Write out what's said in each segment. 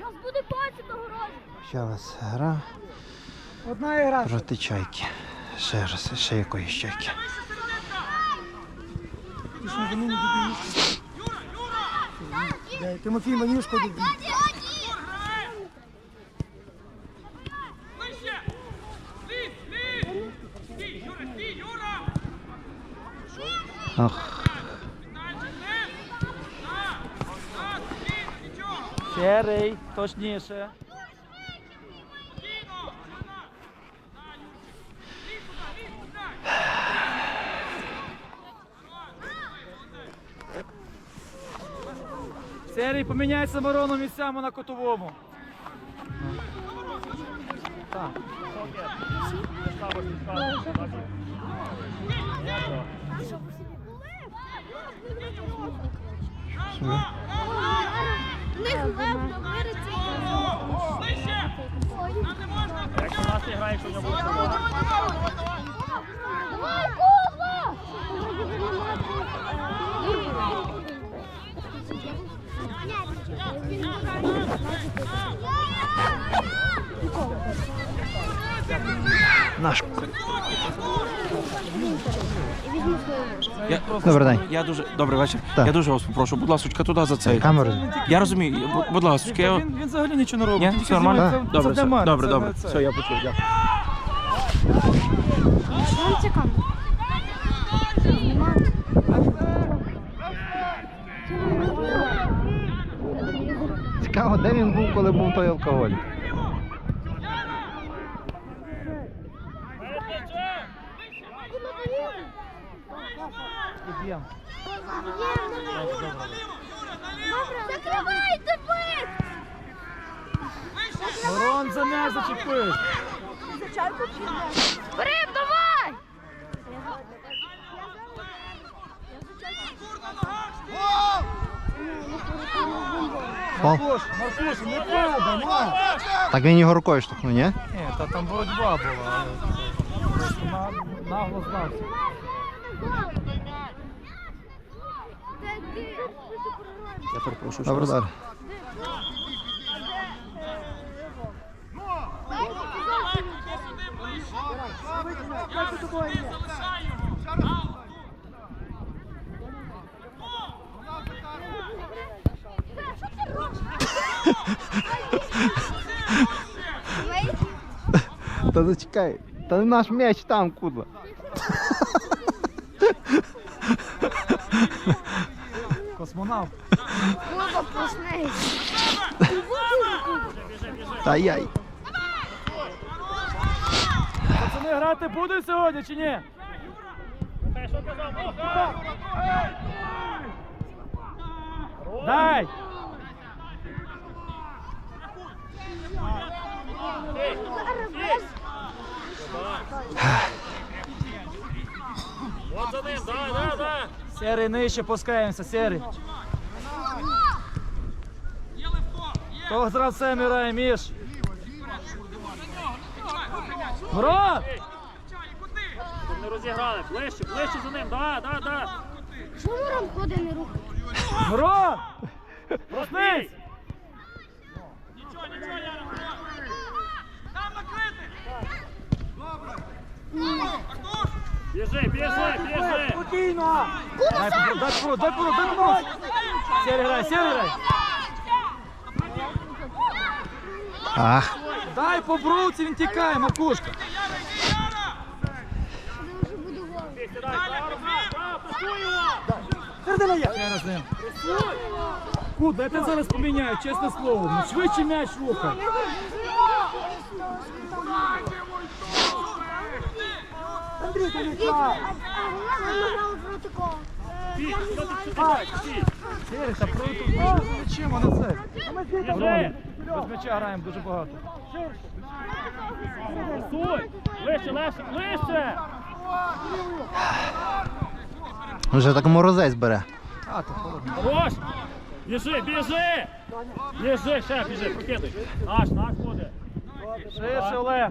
Нас буде пальці разу. Ще раз гра Одна ігра. проти чайки. Ще раз, ще якоїсь чайки. Тимофій Манюшко дебіліст. Ох, Серий, точніше. Серій, поміняйся Мирону місцями на котовому. Так. Вириться. Якщо нас не грає, що нього буде Я, Добрий день. я дуже добрий вечір. Так. Я дуже вас попрошу, будь ласка, туди за цей. Камеру. Я розумію, я- будь, ласка, я... Він, він взагалі нічого не робить. Ні, все нормально? Добре, все, добре, добре. це. Все, я почув, дякую. Цікаво, де він був, коли був той алкоголь. Закривайте бит! Мирон за м'яч зачепив. Гриб, давай! Маркуш, Маркуш, не падай, на. Так він його рукою штовхнув, ні? Ні, та там боротьба була. але нагло здався. Я перепрошую. Добре, добре. Та зачекай. Та наш м'яч там, кудла. Космонавт. Кузов, проснись. Та яй. Пацани, грати будуть сьогодні чи ні? Дай! Серий нижче пускаємося, серий. Гравцем грає, Міш? Мирон! Не розіграли. Ближче, ближче за ним. Да, да, да. Чому ходить не рухає? Мирон! Проснись! Біжи, біжи, біжи. Спокійно! Дай попро- дай попро- дай попро- дай попро- Сірий грай, сірий грай! Ах, Дай по бровці, він тікає, макушка! Є! Ще раз ним. Куда, я тебе зараз поміняю, чесне слово. Ну, Швидше м'яч рухай. Андрій, та відкла. Бій, що ти читаєш? Бій. Сірий, та про тут що за а не це. Біжи. Без м'яча граємо дуже багато. Пасуй. Ближче, ближче, ближче. вже так морозець бере. А, то холодно. Хорош. Біжи, біжи. Біжи, ще, біжи, прокидуй. Наш, наш буде. Ширше, Олег.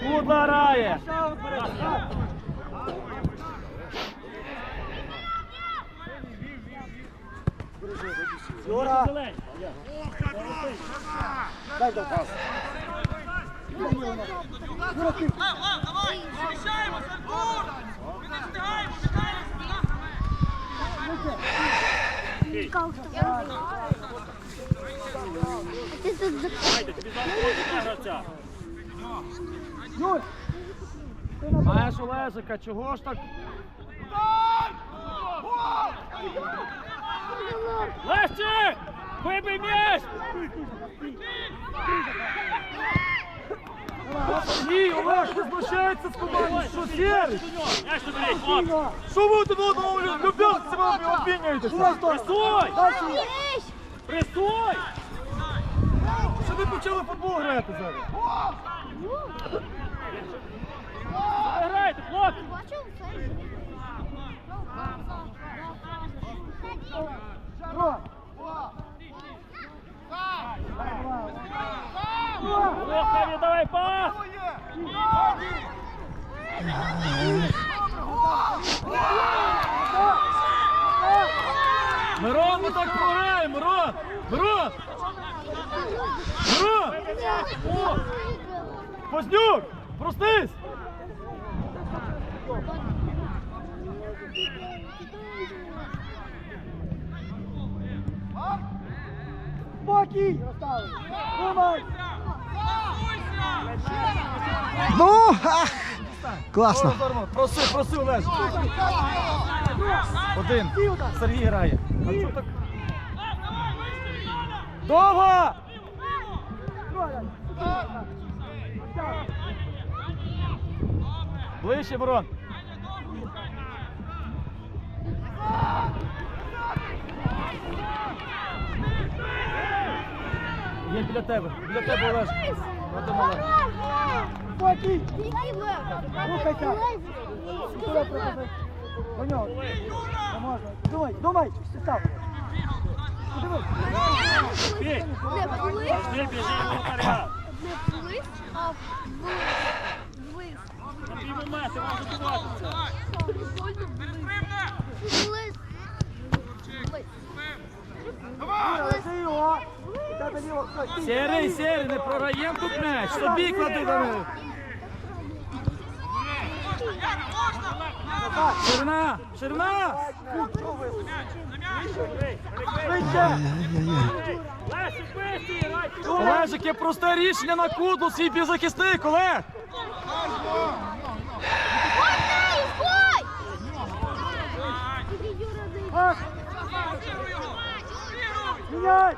Кудла Юра, дай до пас. Ти тут за- Дайте, тобі зараз гравця. Юр, Маєш Олежика, чого ж так? Лещик! Вибий м'яч! Ні, Олег, ти знущається з команди, що сірий? М'яч заберіть, хлопці! Що ви один одного любовцями обмінюєтеся? Пресуй! дальше. Пресуй! Що ви почали футбол грати зараз? Грайте, хлопці! Бачив Мирон, ми так програємо, Мирон! Мирон! Мирон! Познюк! Проснись! Спокій. Думай. Ну! Ах! Класно. Проси, проси, Олеж. Один. Сергій грає. Довго! Ближче, Мирон. Є біля тебе. Біля тебе, Олеж. Один Олеж. Спокій. Рухайся. Сюди пропадай. До нього. Не можна. Думай, думай. Став. Подивись. Бій! Не вплив, Ти біжи воротаря! не вплив, а вплив. На твій момент, ти можеш готуватися! Прикольно вплив. Вплив. Юра, Сірий, сірий, не програєм тут м'яч. Собі клади до них. Ширина, ширина. Олежик, є просте рішення на кудлу, свій півзахисник, Олег. Міняй.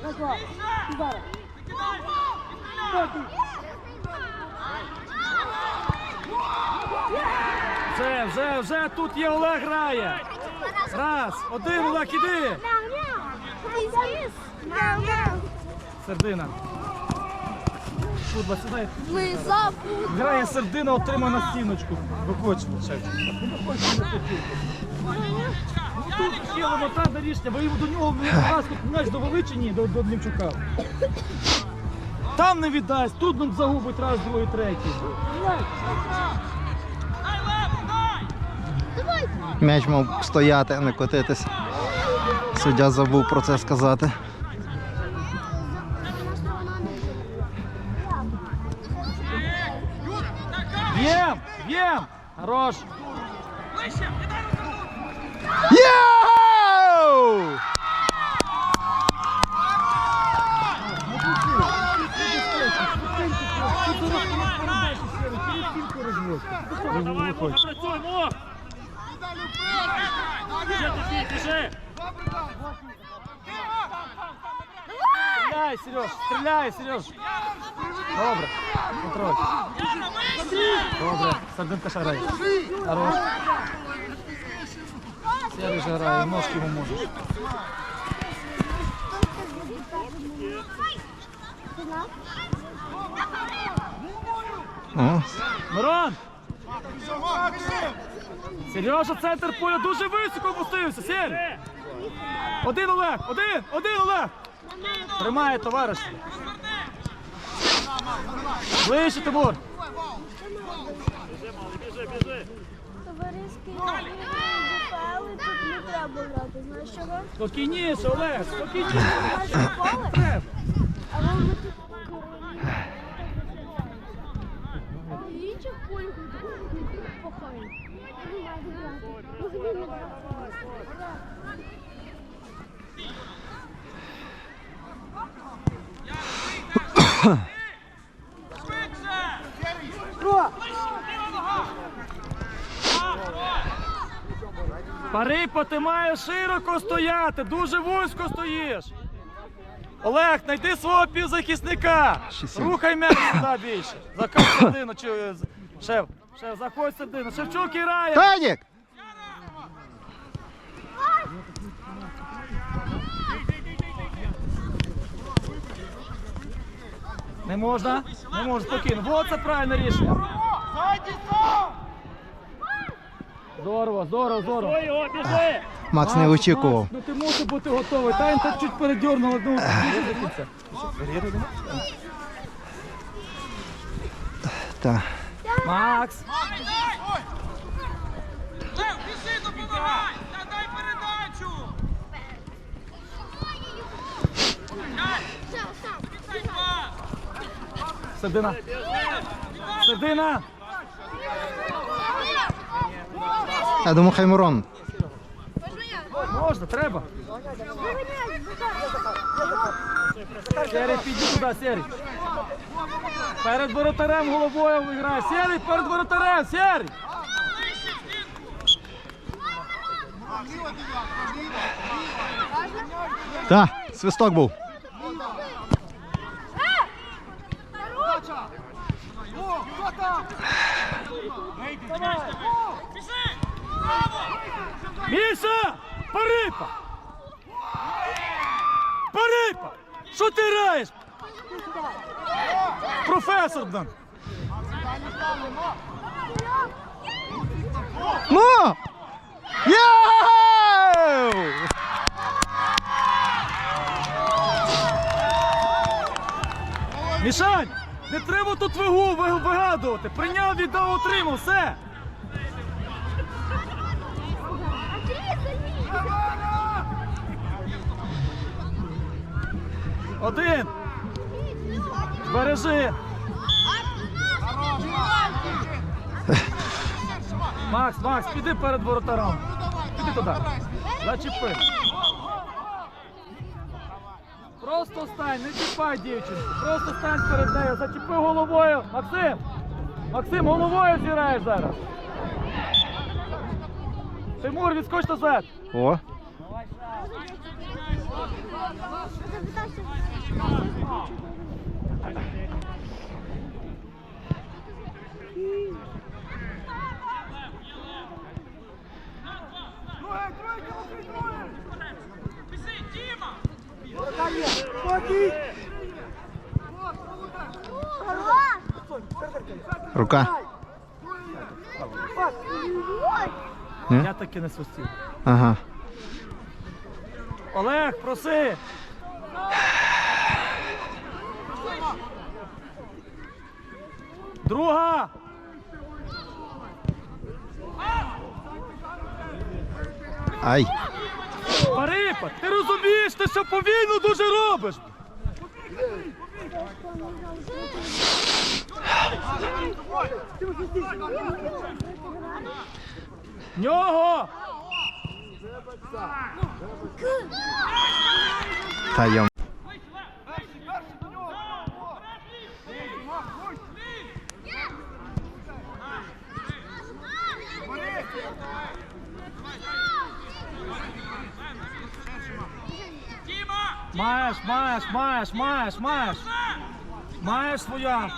І зараз. Спокій. Вже, вже, тут є Олег грає. Раз, один, Олег, іди. Сердина. Кудла, сідай. Ми забули. Грає сердина, отримає на стіночку. Виходь. ще. Тут є елементарне рішення, бо до нього раз тут м'яч до Величині, до, до Длімчука. Там не віддасть, тут він загубить раз, другий, третій. М'яч мав стояти, а не котитись. Суддя забув про це сказати. Б'єм! Б'єм! Хорош! Йоу! Давай, Мух! Біжи, біжи! Стріляй, Сереж! Стріляй, Сереж! Добре. Контроль. Добре. Сардинка грає. Хорош. Серий же грає, ножки йому можеш. О, Мирон! Сережа, центр поля дуже високо опустився. Сергій! Один Олег! Один! Один Олег! Тримає товариш. Ближче, Тимур! Біжи, малий, біжи, біжи! Товариський ДПЛ і тут не треба грати. Знаєш чого? Спокійніше, Олег, спокійніше. Наше поле, Треба. а ми тут похай. Парипа, ти маєш широко стояти, дуже вузько стоїш. Олег, знайди свого півзахисника. Рухай м'яч сюди більше. Заходь середину, чи шеф. Шеф, заходь середину. Шевчук і Рая. Танік! Не можна? Не можна, спокійно. Вот це правильне рішення. Здорово, здорово, здорово. Ой, о, біжи! Макс не очікував. Ну ти мусиш бути готовий. Та він так чуть передернув одну. Так. Макс. Лев, біжи, допомагай! Та дай передачу! Середина. Середина. Я думаю, хай Мирон. Можна, треба. Серій, піди туди, Серій. Перед воротарем головою грає. Серій, перед воротарем, Серій. Так, свисток був. Міша! Парипа! Парипа! Що ти граєш? Професор, блин! Ну! Єу! Мішань! Не треба тут вигу вигадувати! Прийняв, віддав, отримав, все! Один! Бережи! Макс, Макс, піди перед воротаром. Піди туди. Зачепи. Просто стань, не чіпай дівчинку. Просто стань перед нею, зачепи головою. Максим! Максим, головою зіграєш зараз. Тимур, відскоч назад. О, рука. Ні? Я таки не свистів. Ага. Олег, проси. Друга. Ай. Парипа, ти розумієш, ти що повільно дуже робиш. Нього! Та йом. Маєш, маєш, маєш, маєш, маєш. Маєш своя.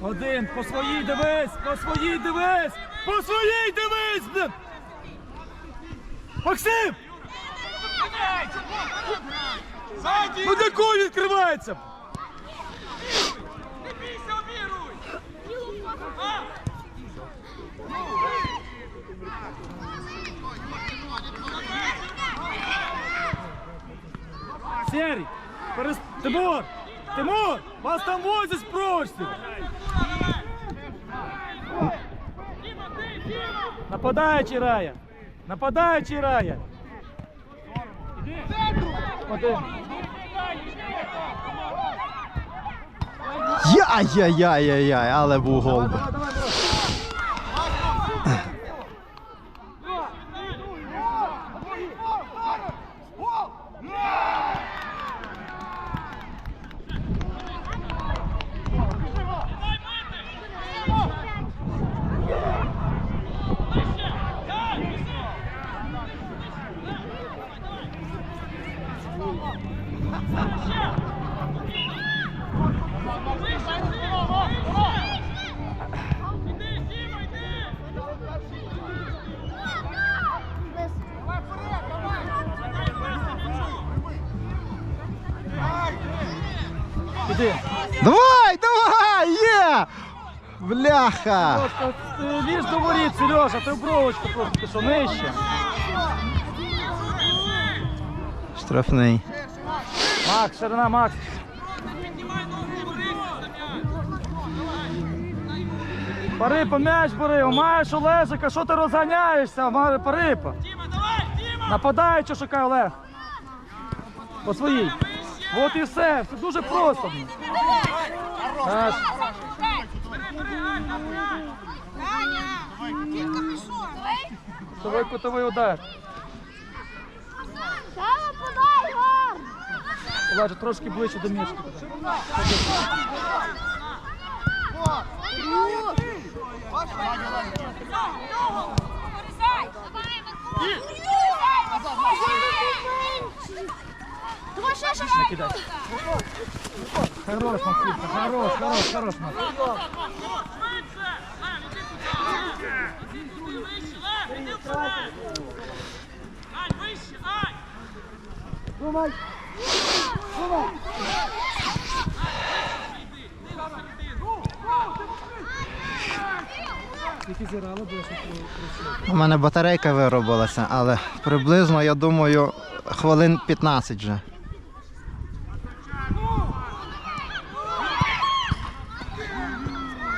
Один, по своїй дивись, по своїй дивись, по своїй дивись! блін! Максим! Ну для кого відкривається? Не бійся, обіруй! А! Серій! Перес... Тимур! Тимур! Вас там возять з Нападаючий Рая. Нападаючий Рая. Один. Яй-яй-яй-яй, але був гол. Давай, давай, є! Бляха! Просто е, ліж до воріт, Сережа, ти в бровочку просто пішов нижче. Штрафний. Макс, ширина, Макс. Парипа, м'яч бери, маєш Олежика, що ти розганяєшся, Парипа? Діма, давай, Діма! Нападаючи шукай Олег. По своїй. От і все, все дуже просто. Так. Кутовий кутовий удар. Олеже, трошки ближче до мішки. Хорош, Максимка, хорош, хорош, хорош, Макс. Швидше! Лев, іди туди! Іди вище, Лев, іди вперед! Ань, вище, Ань! Буде У мене батарейка виробилася, але приблизно, я думаю, хвилин 15 вже.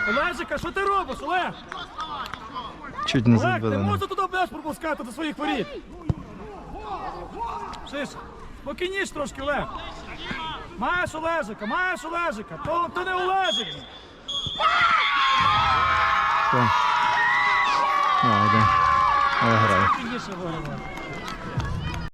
Олежика, що ти робиш, Олег? Чуть не Олег, ти забили. можеш туди будеш пропускати до своїх воріт? Шиш, спокійніш трошки, Олег. Маєш Олежика, маєш Олежика, то, то не Олежик. Ну, один. Виграв. Спокійніше вигравай.